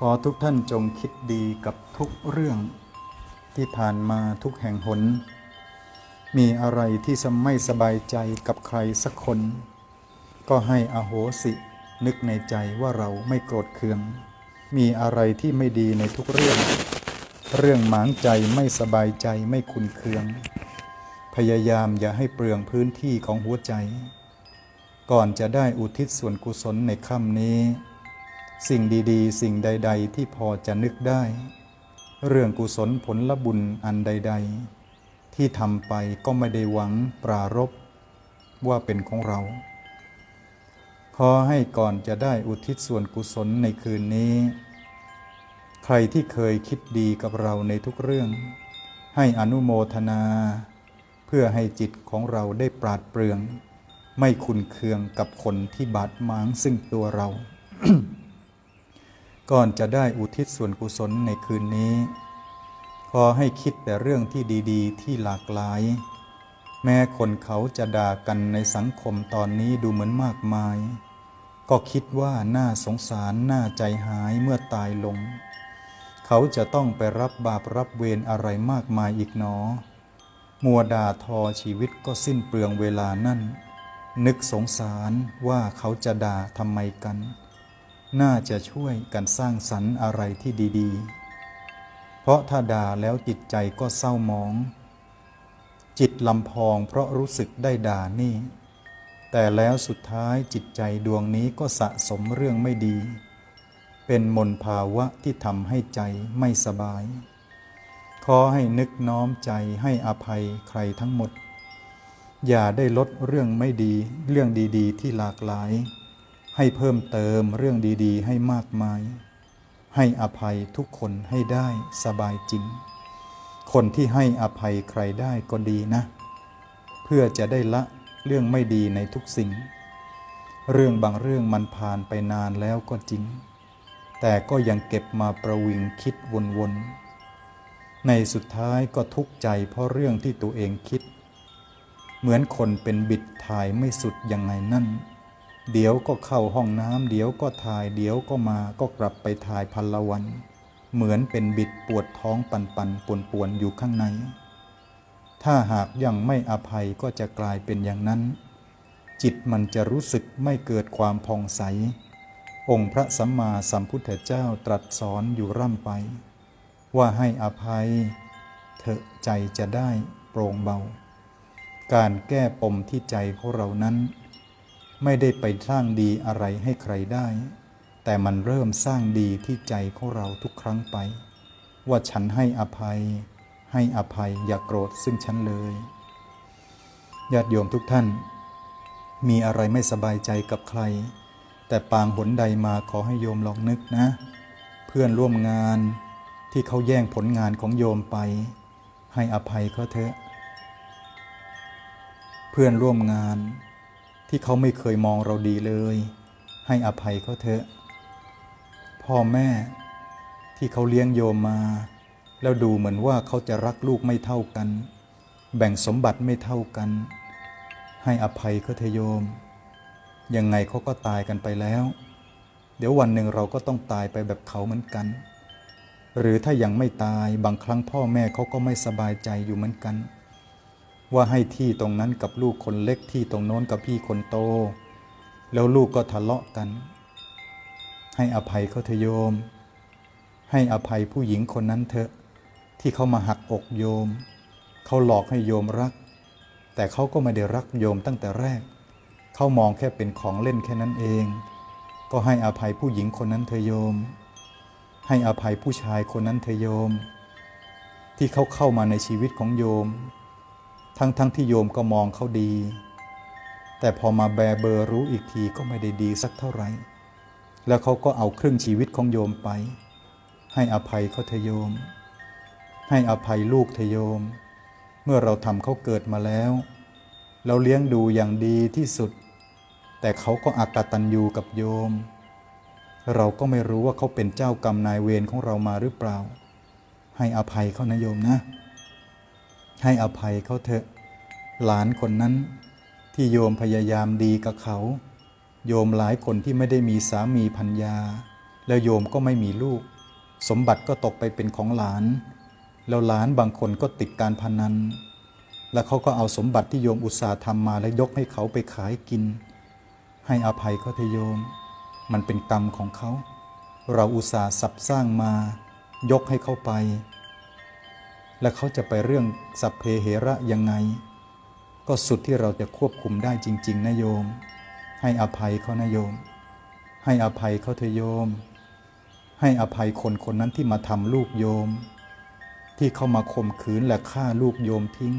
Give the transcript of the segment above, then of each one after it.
ขอทุกท่านจงคิดดีกับทุกเรื่องที่ผ่านมาทุกแห่งหน มีอะไรที่ไม่สบายใจกับใครสักคน ก็ให้อโหสิ นึกในใจว่าเราไม่โกรธเคือง มีอะไรที่ไม่ดีในทุกเรื่อง เรื่องหมางใจไม่สบายใจไม่คุนเคือง พยายามอย่าให้เปลืองพื้นที่ของหัวใจ ก่อนจะได้อุทิศส่วนกุศลในค่ำนี้ สิ่งดีๆ สิ่งใด ๆ ที่พอจะนึกได้ เรื่องกุศลผลละบุญอันใด ๆ ที่ทำไปก็ไม่ได้หวังปรารบว่าเป็นของเรา ขอให้ก่อนจะได้อุทิศส่วนกุศลในคืนนี้ ใครที่เคยคิดดีกับเราในทุกเรื่อง ให้อนุโมทนา เพื่อให้จิตของเราได้ปราดเปรื่อง ไม่คุนเคืองกับคนที่บาดหมางซึ่งตัวเรา ก่อนจะได้อุทิศส่วนกุศลในคืนนี้ ขอให้คิดแต่เรื่องที่ดีๆ ที่หลากหลาย แม้คนเขาจะด่ากันในสังคมตอนนี้ดูเหมือนมากมาย ก็คิดว่าน่าสงสารน่าใจหายเมื่อตายลง เขาจะต้องไปรับบาปรับเวรอะไรมากมายอีกหนอ มัวด่าทอชีวิตก็สิ้นเปลืองเวลานั่น นึกสงสารว่าเขาจะด่าทำไมกัน น่าจะช่วยกันสร้างสรรค์อะไรที่ดีๆ เพราะถ้าด่าแล้วจิตใจก็เศร้าหมอง จิตลำพองเพราะรู้สึกได้ด่านี่ แต่แล้วสุดท้ายจิตใจดวงนี้ก็สะสมเรื่องไม่ดี เป็นมนภาวะที่ทำให้ใจไม่สบาย ขอให้นึกน้อมใจให้อภัยใครทั้งหมด อย่าได้ลดเรื่องไม่ดีเรื่องดีๆ ที่หลากหลาย ให้เพิ่มเติมเรื่องดีๆ ให้มากมาย ให้อภัยทุกคนให้ได้สบายจริง คนที่ให้อภัยใครได้ก็ดีนะ เพื่อจะได้ละเรื่องไม่ดีในทุกสิ่ง เรื่องบางเรื่องมันผ่านไปนานแล้วก็จริง แต่ก็ยังเก็บมาประวิงคิดวนๆ ในสุดท้ายก็ทุกข์ใจเพราะเรื่องที่ตัวเองคิด เหมือนคนเป็นบิดถ่ายไม่สุดยังไงนั่น เดี๋ยวก็เข้าห้องน้ำเดี๋ยวก็ถ่ายเดี๋ยวก็มาก็กลับไปถ่ายพันละวัน เหมือนเป็นบิดปวดท้องปันปันปวนปวนอยู่ข้างใน ถ้าหากยังไม่อภัยก็จะกลายเป็นอย่างนั้น จิตมันจะรู้สึกไม่เกิดความผ่องใส องค์พระสัมมาสัมพุทธเจ้าตรัสสอนอยู่ร่ำไป ว่าให้อภัย เถอะใจจะได้โปร่งเบา การแก้ปมที่ใจของเรานั้น ไม่ได้ไปสร้างดีอะไรให้ใครได้ แต่มันเริ่มสร้างดีที่ใจของเราทุกครั้งไป ว่าฉันให้อภัย ให้อภัยอย่ากโกรธซึ่งฉันเลยญาติโยมทุกท่าน มีอะไรไม่สบายใจกับใคร แต่ปางหนใดมาขอให้โยมลองนึกนะ เพื่อนร่วมงานที่เขาแย่งผลงานของโยมไป ให้อภัยเขาเถอะ เพื่อนร่วมงาน ที่เขาไม่เคยมองเราดีเลย ให้อภัยเขาเถอะ พ่อแม่ที่เขาเลี้ยงโยมมา แล้วดูเหมือนว่าเขาจะรักลูกไม่เท่ากัน แบ่งสมบัติไม่เท่ากัน ให้อภัยเขาเถอะโยม ยังไงเขาก็ตายกันไปแล้ว เดี๋ยววันหนึ่งเราก็ต้องตายไปแบบเขาเหมือนกัน หรือถ้ายังไม่ตายบางครั้งพ่อแม่เขาก็ไม่สบายใจอยู่เหมือนกัน ว่าให้ที่ตรงนั้นกับลูกคนเล็กที่ตรงโน้นกับพี่คนโต แล้วลูกก็ทะเลาะกัน ให้อภัยเขาเถอโยม ให้อภัยผู้หญิงคนนั้นเถอะ ที่เขามาหักอกโยม เขาหลอกให้โยมรัก แต่เขาก็ไม่ได้รักโยมตั้งแต่แรก เขามองแค่เป็นของเล่นแค่นั้นเอง ก็ให้อภัยผู้หญิงคนนั้นเถอโยม ให้อภัยผู้ชายคนนั้นเถอโยม ที่เขาเข้ามาในชีวิตของโยม ทั้งๆทที่โยมก็มองเขาดี แต่พอมาแบเบอร์รู้อีกทีก็ไม่ได้ดีสักเท่าไหร่ แล้วเขาก็เอาครึ่งชีวิตของโยมไป ให้อภัยเขาเถโยม ให้อภัยลูกเถโยม เมื่อเราทำเขาเกิดมาแล้ว เราเลี้ยงดูอย่างดีที่สุด แต่เขาก็อักตันยูกับโยม เราก็ไม่รู้ว่าเขาเป็นเจ้ากรรมนายเวรของเรามาหรือเปล่า ให้อภัยเขานะโยมนะ ให้อภัยเขาเถอะ หลานคนนั้นที่โยมพยายามดีกับเขา โยมหลายคนที่ไม่ได้มีสามีพัญญา แล้วโยมก็ไม่มีลูก สมบัติก็ตกไปเป็นของหลาน แล้วหลานบางคนก็ติดการพนัน แล้วเขาก็เอาสมบัติที่โยมอุตสาห์ทำมาแล้วยกให้เขาไปขายกิน ให้อภัยเขาเถอะโยม มันเป็นกรรมของเขา เราอุตส่าห์สับสร้างมายกให้เขาไป และเขาจะไปเรื่องสัพเพเหระยังไง ก็สุดที่เราจะควบคุมได้จริง ๆนะโยม ให้อภัยเขานะโยม ให้อภัยเขาเถอะโยม ให้อภัยคนคนนั้นที่มาทำลูกโยม ที่เข้ามาข่มขืนและฆ่าลูกโยมทิ้ง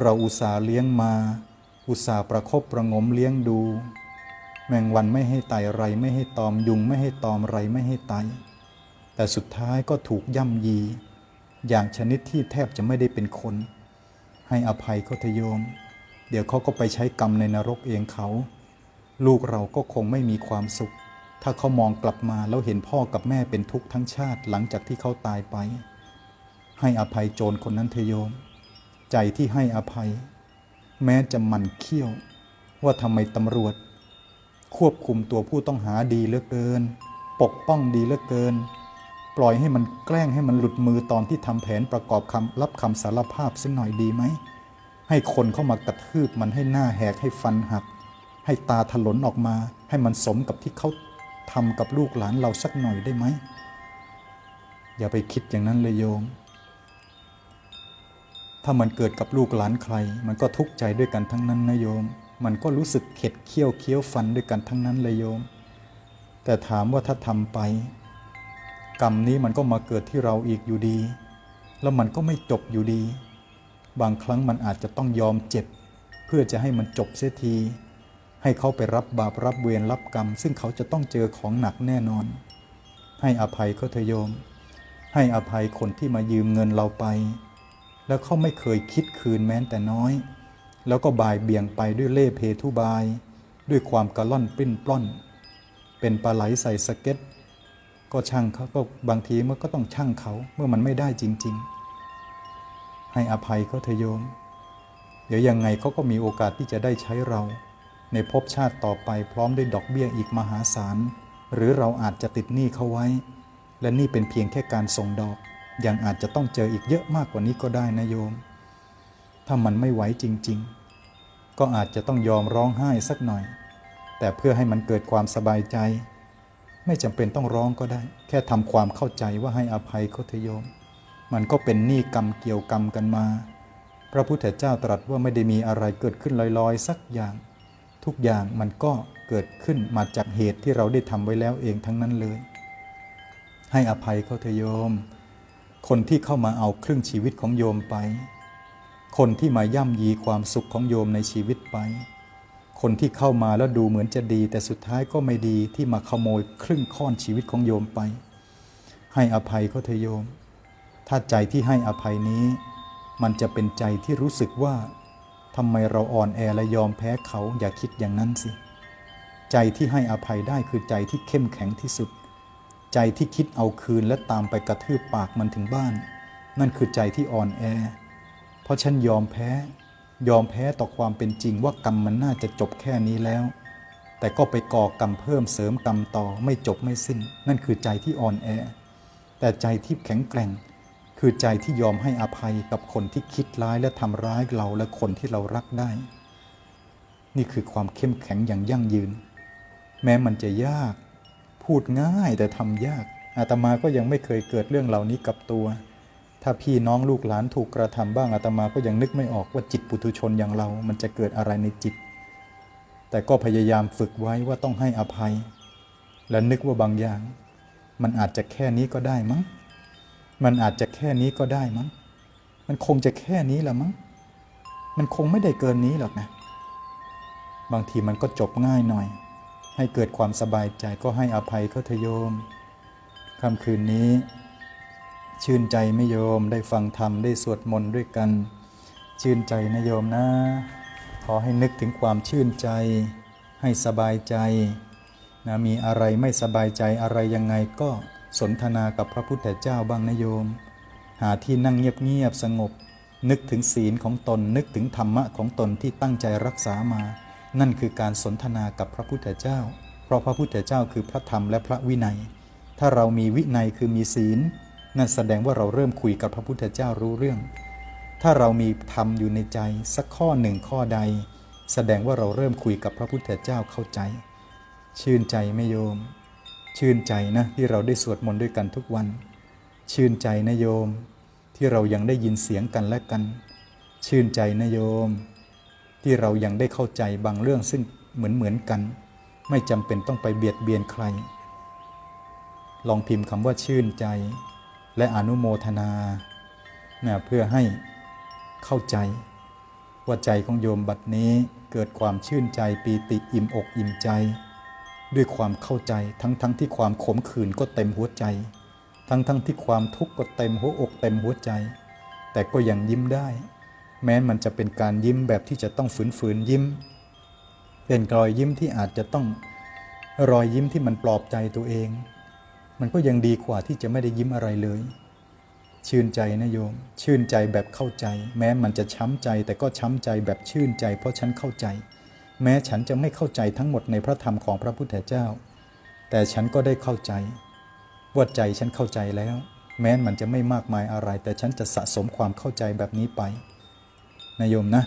เราอุตส่าห์เลี้ยงมา อุตส่าห์ประคบประงมเลี้ยงดู แมงวันไม่ให้ไตไรไม่ให้ตอมยุงไม่ให้ตอมไรไม่ให้ไตแต่สุดท้ายก็ถูกย่ำยี อย่างชนิดที่แทบจะไม่ได้เป็นคน ให้อภัยเขาเถอะโยม เดี๋ยวเขาก็ไปใช้กรรมในนรกเองเขา ลูกเราก็คงไม่มีความสุข ถ้าเขามองกลับมาแล้วเห็นพ่อกับแม่เป็นทุกข์ทั้งชาติหลังจากที่เขาตายไป ให้อภัยโจรคนนั้นเถอะโยม ใจที่ให้อภัย แม้จะหมันเคี้ยว ว่าทำไมตำรวจ ควบคุมตัวผู้ต้องหาดีเหลือเกิน ปกป้องดีเหลือเกิน ปล่อยให้มันแกล้งให้มันหลุดมือตอนที่ทำแผนประกอบคำรับคำสารภาพสักหน่อยดีไหม ให้คนเข้ามากระทืบมันให้หน้าแหกให้ฟันหัก ให้ตาถลนออกมา ให้มันสมกับที่เขาทำกับลูกหลานเราสักหน่อยได้ไหม อย่าไปคิดอย่างนั้นเลยโยม ถ้ามันเกิดกับลูกหลานใคร มันก็ทุกข์ใจด้วยกันทั้งนั้นนะโยม มันก็รู้สึกเข็ดเคี้ยวเคี้ยวฟันด้วยกันทั้งนั้นเลยโยม แต่ถามว่าถ้าทำไป กรรมนี้มันก็มาเกิดที่เราอีกอยู่ดี แล้วมันก็ไม่จบอยู่ดี บางครั้งมันอาจจะต้องยอมเจ็บ เพื่อจะให้มันจบเสียที ให้เขาไปรับบาปรับเวรรับกรรม ซึ่งเขาจะต้องเจอของหนักแน่นอน ให้อภัยเขาเถอะโยม ให้อภัยคนที่มายืมเงินเราไป แล้วเขาไม่เคยคิดคืนแม้แต่น้อย แล้วก็บ่ายเบี่ยงไปด้วยเล่ห์เพทุบาย ด้วยความกระล่อนปิ้นปล้อน เป็นปลาไหลใส่สเก็ต ก็ช่างเขาก็บางทีมันก็ต้องช่างเขาเมื่อมันไม่ได้จริง ๆ ให้อภัยเขาเถอะโยม เดี๋ยวยังไงเขาก็มีโอกาสที่จะได้ใช้เรา ในภพชาติต่อไปพร้อมด้วยดอกเบี้ยอีกมหาศาล หรือเราอาจจะติดหนี้เขาไว้ และนี่เป็นเพียงแค่การส่งดอก ยังอาจจะต้องเจออีกเยอะมากกว่านี้ก็ได้นะโยม ถ้ามันไม่ไหวจริง ๆ ก็อาจจะต้องยอมร้องไห้สักหน่อย แต่เพื่อให้มันเกิดความสบายใจ ไม่จำเป็นต้องร้องก็ได้ แค่ทำความเข้าใจว่าให้อภัยเขาเถโยม มันก็เป็นหนี้กรรมเกี่ยวกรรมกันมา พระพุทธเจ้าตรัสว่าไม่ได้มีอะไรเกิดขึ้นลอยๆ สักอย่าง ทุกอย่างมันก็เกิดขึ้นมาจากเหตุที่เราได้ทำไว้แล้วเองทั้งนั้นเลย ให้อภัยเขาเถโยม คนที่เข้ามาเอาครึ่งชีวิตของโยมไป คนที่มาย่ำยีความสุขของโยมในชีวิตไป คนที่เข้ามาแล้วดูเหมือนจะดี แต่สุดท้ายก็ไม่ดีที่มาขโมยครึ่งค่อนชีวิตของโยมไป ให้อภัยเขาเถอะโยม ถ้าใจที่ให้อภัยนี้ มันจะเป็นใจที่รู้สึกว่าทำไมเราอ่อนแอและยอมแพ้เขาอย่าคิดอย่างนั้นสิ ใจที่ให้อภัยได้คือใจที่เข้มแข็งที่สุด ใจที่คิดเอาคืนและตามไปกระทืบปากมันถึงบ้าน นั่นคือใจที่อ่อนแอ เพราะฉันยอมแพ้ ยอมแพ้ต่อความเป็นจริงว่ากรรมมันน่าจะจบแค่นี้แล้ว แต่ก็ไปก่อกรรมเพิ่มเสริมกรรมต่อไม่จบไม่สิ้น นั่นคือใจที่อ่อนแอ แต่ใจที่แข็งแกร่ง คือใจที่ยอมให้อภัยกับคนที่คิดร้ายและทำร้ายเราและคนที่เรารักได้ นี่คือความเข้มแข็งอย่างยั่งยืน แม้มันจะยาก พูดง่ายแต่ทำยากอาตมาก็ยังไม่เคยเกิดเรื่องเหล่านี้กับตัว ถ้าพี่น้องลูกหลานถูกกระทำบ้างอาตมาก็ยังนึกไม่ออกว่าจิตปุถุชนอย่างเรา มันจะเกิดอะไรในจิต แต่ก็พยายามฝึกไว้ว่าต้องให้อภัย และนึกว่าบางอย่าง มันอาจจะแค่นี้ก็ได้มั้ง มันอาจจะแค่นี้ก็ได้มั้ง มันคงจะแค่นี้แหละมั้ง มันคงไม่ได้เกินนี้หรอกนะ บางทีมันก็จบง่ายหน่อย ให้เกิดความสบายใจก็ให้อภัยเขาเถอะโยมค่ำคืนนี้ ชื่นใจไม่โยมได้ฟังธรรมได้สวดมนต์ด้วยกัน ชื่นใจนะโยมนะ ขอให้นึกถึงความชื่นใจ ให้สบายใจนะมีอะไรไม่สบายใจอะไรยังไงก็สนทนากับพระพุทธเจ้าบ้างนะโยม หาที่นั่งเงียบๆสงบ นึกถึงศีลของตน นึกถึงธรรมะของตนที่ตั้งใจรักษามา นั่นคือการสนทนากับพระพุทธเจ้า เพราะพระพุทธเจ้าคือพระธรรมและพระวินัย ถ้าเรามีวินัยคือมีศีล นั่นแสดงว่าเราเริ่มคุยกับพระพุทธเจ้ารู้เรื่อง ถ้าเรามีธรรมอยู่ในใจสักข้อหนึ่งข้อใด แสดงว่าเราเริ่มคุยกับพระพุทธเจ้าเข้าใจ ชื่นใจไหมโยม ชื่นใจนะที่เราได้สวดมนต์ด้วยกันทุกวัน ชื่นใจนะโยม ที่เรายังได้ยินเสียงกันและกัน ชื่นใจนะโยม ที่เรายังได้เข้าใจบางเรื่องซึ่งเหมือนเหมือนกัน ไม่จำเป็นต้องไปเบียดเบียนใคร ลองพิมพ์คำว่าชื่นใจ และอนุโมทนานะเพื่อให้เข้าใจ ว่าใจของโยมบัดนี้เกิดความชื่นใจปีติอิ่มอกอิ่มใจ ด้วยความเข้าใจทั้งทั้งที่ความขมขื่นก็เต็มหัวใจ ทั้งทั้งที่ความทุกข์ก็เต็มหัวอกเต็มหัวใจ แต่ก็ยังยิ้มได้ แม้มันจะเป็นการยิ้มแบบที่จะต้องฝืนฝืนยิ้ม เป็นรอยยิ้มที่อาจจะต้องรอยยิ้มที่มันปลอบใจตัวเอง มันก็ยังดีกว่าที่จะไม่ได้ยิ้มอะไรเลย ชื่นใจนะโยม ชื่นใจแบบเข้าใจ แม้มันจะช้ำใจแต่ก็ช้ำใจแบบชื่นใจ เพราะฉันเข้าใจ แม้ฉันจะไม่เข้าใจทั้งหมดในพระธรรมของพระพุทธเจ้า แต่ฉันก็ได้เข้าใจว่าใจฉันเข้าใจแล้ว แม้มันจะไม่มากมายอะไร แต่ฉันจะสะสมความเข้าใจแบบนี้ไปนะโยมนะ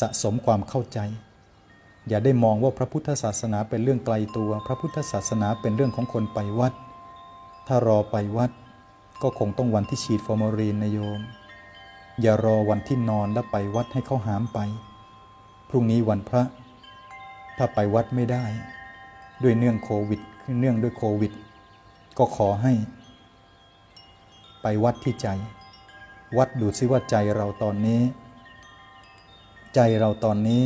สะสมความเข้าใจ อย่าได้มองว่าพระพุทธศาสนาเป็นเรื่องไกลตัว พระพุทธศาสนาเป็นเรื่องของคนไปวัด ถ้ารอไปวัด ก็คงต้องวันที่ฉีดฟอร์มาลีนนะโยม อย่ารอวันที่นอนแล้วไปวัดให้เขาหามไป พรุ่งนี้วันพระ ถ้าไปวัดไม่ได้ ด้วยเนื่องโควิดเนื่องด้วยโควิด ก็ขอให้ ไปวัดที่ใจ วัดดูซิว่าใจเราตอนนี้ ใจเราตอนนี้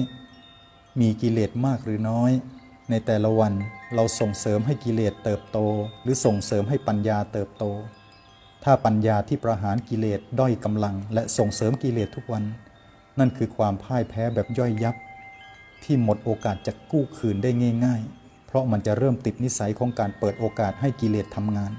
มีกิเลสมากหรือน้อยในแต่ละวัน เราส่งเสริมให้กิเลสเติบโต หรือส่งเสริมให้ปัญญาเติบโต ถ้าปัญญาที่ประหารกิเลสด้อยกำลัง และส่งเสริมกิเลสทุกวัน นั่นคือความพ่ายแพ้แบบย่อยยับ ที่หมดโอกาสจะกู้คืนได้ง่าย ๆ เพราะมันจะเริ่มติดนิสัยของการเปิดโอกาสให้กิเลสทำงาน